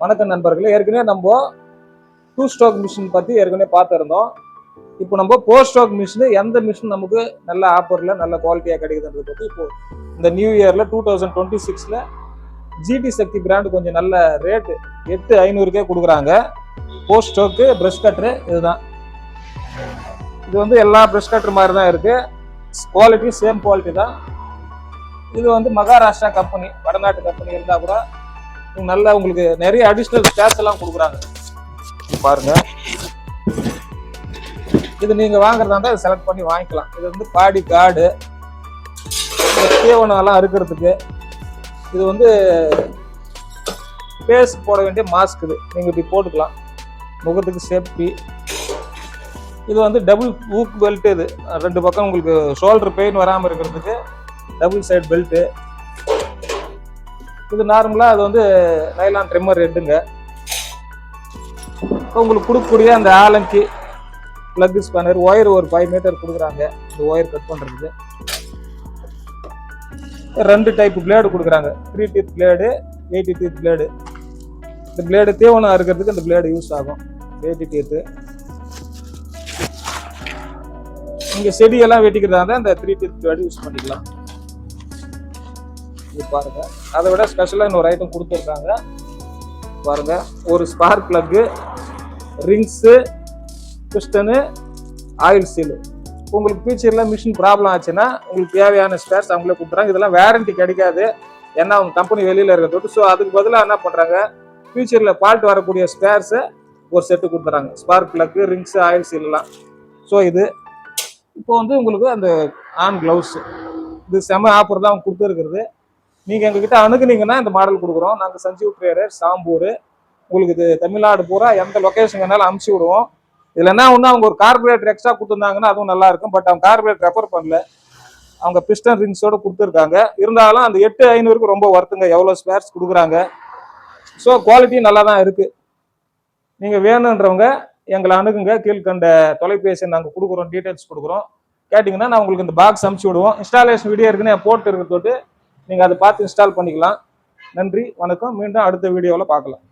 வணக்கம் நண்பர்களே. ஏற்கனவே நம்ம டூ ஸ்ட்ரோக் மிஷின் பற்றி ஏற்கனவே பார்த்துருந்தோம். இப்போ நம்ம போர் ஸ்ட்ரோக் மிஷின் எந்த மிஷின் நமக்கு நல்ல ஆஃபரில் நல்ல குவாலிட்டியாக கிடைக்குதுன்றது பற்றி இப்போ இந்த நியூ இயரில் டூ தௌசண்ட் டுவெண்ட்டி சிக்ஸில் ஜிடி சக்தி பிராண்டு கொஞ்சம் நல்ல ரேட்டு எட்டு ஐநூறுக்கே கொடுக்குறாங்க. போர் ஸ்ட்ரோக்கு ப்ரஷ் கட்ரு இதுதான். இது வந்து எல்லா ப்ரெஷ் கட்டர் மாதிரி தான் இருக்குது குவாலிட்டி சேம் குவாலிட்டி தான். இது வந்து மகாராஷ்டிரா கம்பெனி வடநாட்டு கம்பெனி இருந்தால் கூட நல்ல உங்களுக்கு நிறைய அடிஷ்னல் ஸ்பேர்ஸ் எல்லாம் கொடுக்குறாங்க. பாருங்க. இது நீங்க வாங்குறதா இருந்தால் செலக்ட் பண்ணி வாங்கிக்கலாம். இது வந்து பாடி கார்டு தீவனம் எல்லாம் அறுக்கிறதுக்கு. இது வந்து ஃபேஸ் போட வேண்டிய மாஸ்க் இது. நீங்க இப்படி போட்டுக்கலாம். முகத்துக்கு சேஃப்டி இது வந்து டபுள் ஊக் பெல்ட் இது. ரெண்டு பக்கம் உங்களுக்கு ஷோல்டர் பெயின் வராமல் இருக்கிறதுக்கு டபுள் சைடு பெல்ட்டு. இது நார்மலாக அது வந்து நைலான் ட்ரிம்மர் ரெட்டுங்க. இப்போ உங்களுக்கு கொடுக்கக்கூடிய அந்த Allen key plug spanner wire ஒரு ஃபைவ் மீட்டர் கொடுக்குறாங்க. இந்த ஒயர் கட் பண்ணுறதுக்கு ரெண்டு டைப் பிளேடு கொடுக்குறாங்க. Three teeth blade eighty teeth blade இந்த பிளேடு தீவனம் இருக்கிறதுக்கு இந்த பிளேடு யூஸ் ஆகும். எயிட்டி டீத்து இங்கே செடியெல்லாம் வெட்டிக்கிறதா இருந்தால் இந்த த்ரீ டீத் பிளேடு யூஸ் பண்ணிக்கலாம். இது பாருங்க. அதை விட ஸ்பெஷலாக இன்னொரு ஐட்டம் கொடுத்துருக்காங்க. பாருங்க. ஒரு spark plug rings piston oil seal உங்களுக்கு ஃபியூச்சரில் மிஷின் ப்ராப்ளம் ஆச்சுன்னா உங்களுக்கு தேவையான ஸ்பேர்ஸ் அவங்களே கொடுத்துறாங்க இதெல்லாம் வேரண்டி கிடைக்காது. ஏன்னா அவங்க கம்பெனி வெளியில் இருக்கிறதோட்டு ஸோ அதுக்கு பதிலாக என்ன பண்ணுறாங்க ஃபியூச்சரில் ஃபால்ட் வரக்கூடிய ஸ்பேர்ஸை ஒரு செட்டு கொடுத்துறாங்க ஸ்பார்க் பிளக்கு ரிங்ஸு ஆயில் சீல்லாம் ஸோ இது இப்போ வந்து உங்களுக்கு அந்த ஆன் க்ளவுஸு இது செம ஆஃபர் தான் அவங்க கொடுத்துருக்குறது. நீங்கள் எங்ககிட்ட அணுகுனீங்கன்னா இந்த மாடல் கொடுக்குறோம். நாங்கள் சஞ்சீவ் ட்ரேடர் சாம்பூர் உங்களுக்கு இது தமிழ்நாடு பூரா எந்த லொக்கேஷன் வேணாலும் அமுச்சு விடுவோம். இதில் என்ன ஒன்று அவங்க ஒரு கார்பரேட்டர் எக்ஸ்ட்ரா கொடுத்துருந்தாங்கன்னா அதுவும் நல்லா இருக்கும். பட் அவங்க கார்பரேட் ரெஃபர் பண்ணல. அவங்க பிஸ்டன் ரிங்ஸோட கொடுத்துருக்காங்க. இருந்தாலும் அந்த எட்டு ஐநூறுக்கு ரொம்ப ஒர்த்துங்க எவ்வளோ ஸ்பேர்ஸ் கொடுக்குறாங்க. ஸோ குவாலிட்டி நல்லா தான் இருக்குது நீங்கள் வேணுன்றவங்க எங்களை அணுகுங்க. கீழ்கண்ட தொலைபேசி நாங்கள் கொடுக்குறோம். டீட்டெயில்ஸ் கொடுக்குறோம். கேட்டிங்கன்னா நான் உங்களுக்கு இந்த பாக்ஸ் அமுச்சு விடுவோம். இன்ஸ்டாலேஷன் வீடியோ இருக்குன்னு போட்டு இருக்கிறதோட்டு நீங்கள் அதை பார்த்து இன்ஸ்டால் பண்ணிக்கலாம். நன்றி வணக்கம். மீண்டும் அடுத்த வீடியோவில் பார்க்கலாம்.